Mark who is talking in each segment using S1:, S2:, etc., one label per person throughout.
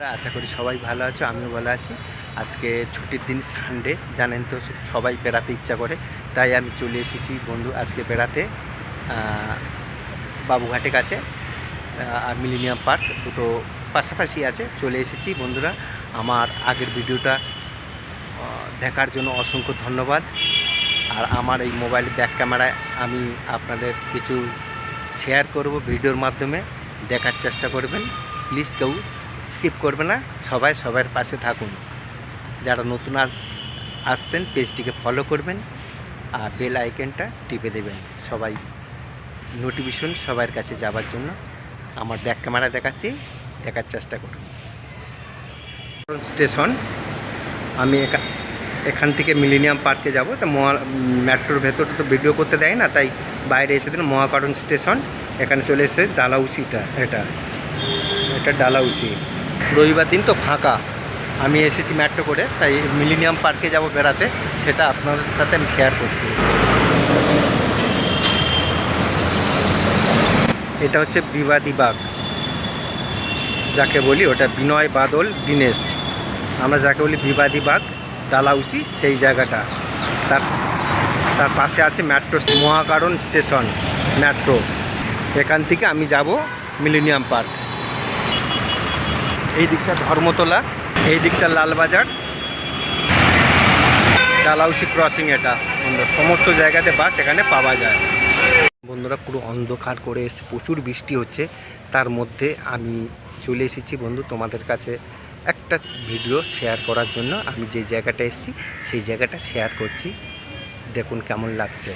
S1: আশা করি সবাই ভালো আছো আমিও ভালো আছি। আজকে ছুটির দিন সানডে জানেন তো সবাই বেড়াতে ইচ্ছা করে। তাই আমি চলে এসেছি বন্ধু আজকে বেড়াতে আহ, বাবুঘাটের কাছে আর মিলিনিয়াম পার্ক দুটো পাশাপাশি আছে চলে এসেছি বন্ধুরা। আমার আগের ভিডিওটা দেখার জন্য অসংখ্য ধন্যবাদ। আর আমার এই মোবাইল ব্যাক ক্যামেরায় আমি আপনাদের কিছু শেয়ার করব ভিডিওর মাধ্যমে দেখার চেষ্টা করবেন। প্লিজ কেউ স্কিপ করবে না, সবাই সবার পাশে থাকুন। যারা নতুন আস, আসছেন, পেজটিকে ফলো করবেন আর বেল আইকনটা টিপে দেবেন। সবাই নোটিফিকেশন সবার কাছে যাবার জন্য আমার ব্যাক ক্যামেরা দেখাচ্ছি, দেখার চেষ্টা করুন। স্টেশন আমি এখান থেকে মিলেনিয়াম পার্কে যাব। তা মহা মেট্রোর ভেতরে তো ভিডিও করতে দেয় না, তাই বাইরে এসে দিন মহাকরণ স্টেশন এখানে চলে এসে ডালাউসিটা এটা। এটা ডালাউসি রবিবার দিন তো ফাঁকা। আমি এসেছি মেট্রো করে, তাই মিলেনিয়াম পার্কে যাব বেড়াতে, সেটা আপনাদের সাথে আমি শেয়ার করছি। এটা হচ্ছে বিবাদী বাগ যাকে বলি ওটা বিনয় বাদল দীনেশ। আমরা যাকে বলি বিবাদী বাগ ডালাউসি সেই জায়গাটা। তার তার পাশে আছে মেট্রো মহাকারণ স্টেশন মেট্রো এখান থেকে আমি যাব মিলেনিয়াম পার্ক এই দিকটা ধর্মতলা, এই দিকটা লালবাজার। ডালাউসি ক্রসিং এটা। সমস্ত জায়গাতে বাস এখানে পাওয়া যায়। বন্ধুরা, পুরো অন্ধকার করে এসে প্রচুর বৃষ্টি হচ্ছে। তার মধ্যে আমি চলে এসেছি বন্ধু তোমাদের কাছে একটা ভিডিও শেয়ার করার জন্য। আমি যে জায়গাটা এসেছি, সেই জায়গাটা শেয়ার করছি। দেখুন কেমন লাগছে।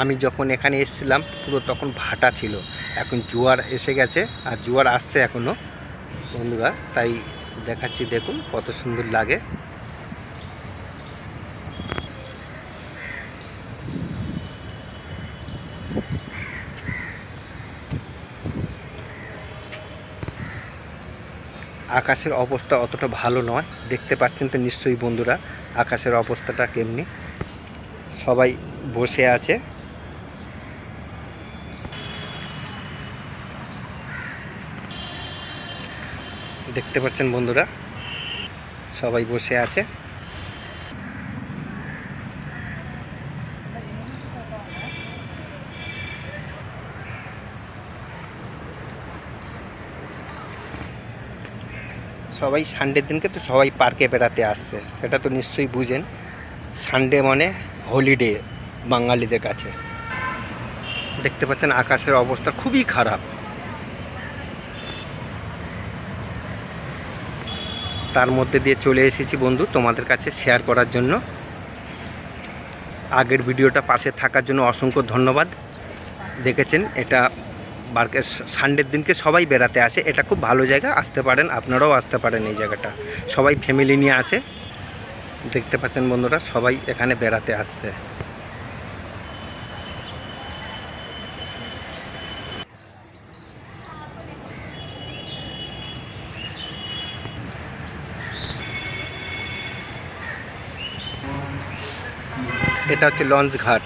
S1: আমি যখন এখানে এসেছিলাম, পুরো তখন ভাটা ছিল। এখন জোয়ার এসে গেছে, আর জোয়ার আসছে এখনও বন্ধুরা। তাই দেখাচ্ছি, দেখুন কত সুন্দর লাগে। আকাশের অবস্থা অতটা ভালো নয়, দেখতে পাচ্ছেন তো নিশ্চয়ই বন্ধুরা, আকাশের অবস্থাটা কেমনি। সবাই বসে আছে। দেখতে পাচ্ছেন বন্ধুরা, সবাই বসে আছে। সবাই সানডের দিনকে তো সবাই পার্কে বেড়াতে আসছে, সেটা তো নিশ্চয়ই বুঝেন। সানডে মানে হলিডে বাঙালিদের কাছে। দেখতে পাচ্ছেন আকাশের অবস্থা খুবই খারাপ। তার মধ্যে দিয়ে চলে এসেছি বন্ধু তোমাদের কাছে শেয়ার করার জন্য। আগের ভিডিওটা পাশে থাকার জন্য অসংখ্য ধন্যবাদ। দেখেছেন, এটা বার্কের সানডের দিনকে সবাই বেড়াতে আসে, এটা খুব ভালো জায়গা, আসতে পারেন, আপনারাও আসতে পারেন এই জায়গাটা। সবাই ফ্যামিলি নিয়ে আসে। দেখতে পাচ্ছেন বন্ধুরা, সবাই এখানে বেড়াতে আসছে। এটা হচ্ছে লঞ্চ ঘাট।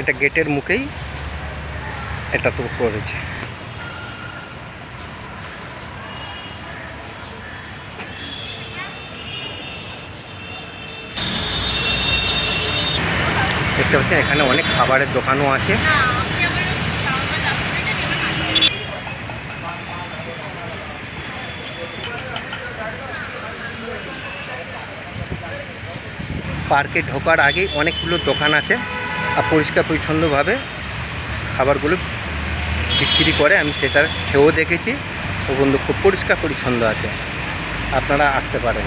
S1: এটা গেটের মুখেই এটা তো করেছে এখানে অনেক খাবারের দোকানও আছে। পার্কে ঢোকার আগেই অনেকগুলো দোকান আছে আর পরিষ্কার পরিচ্ছন্নভাবে খাবারগুলো বিক্রি করে আমি সেটা খেয়েও দেখেছি। ও বন্ধু খুব পরিষ্কার পরিচ্ছন্ন আছে। আপনারা আসতে পারেন।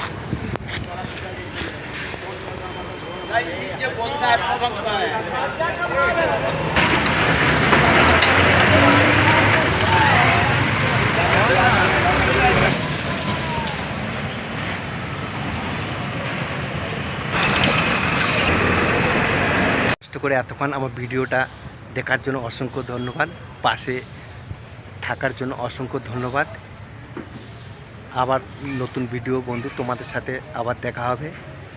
S1: করে এতক্ষণ আমার ভিডিওটা দেখার জন্য অসংখ্য ধন্যবাদ, পাশে থাকার জন্য অসংখ্য ধন্যবাদ। আবার নতুন ভিডিও বন্ধু তোমাদের সাথে আবার দেখা হবে।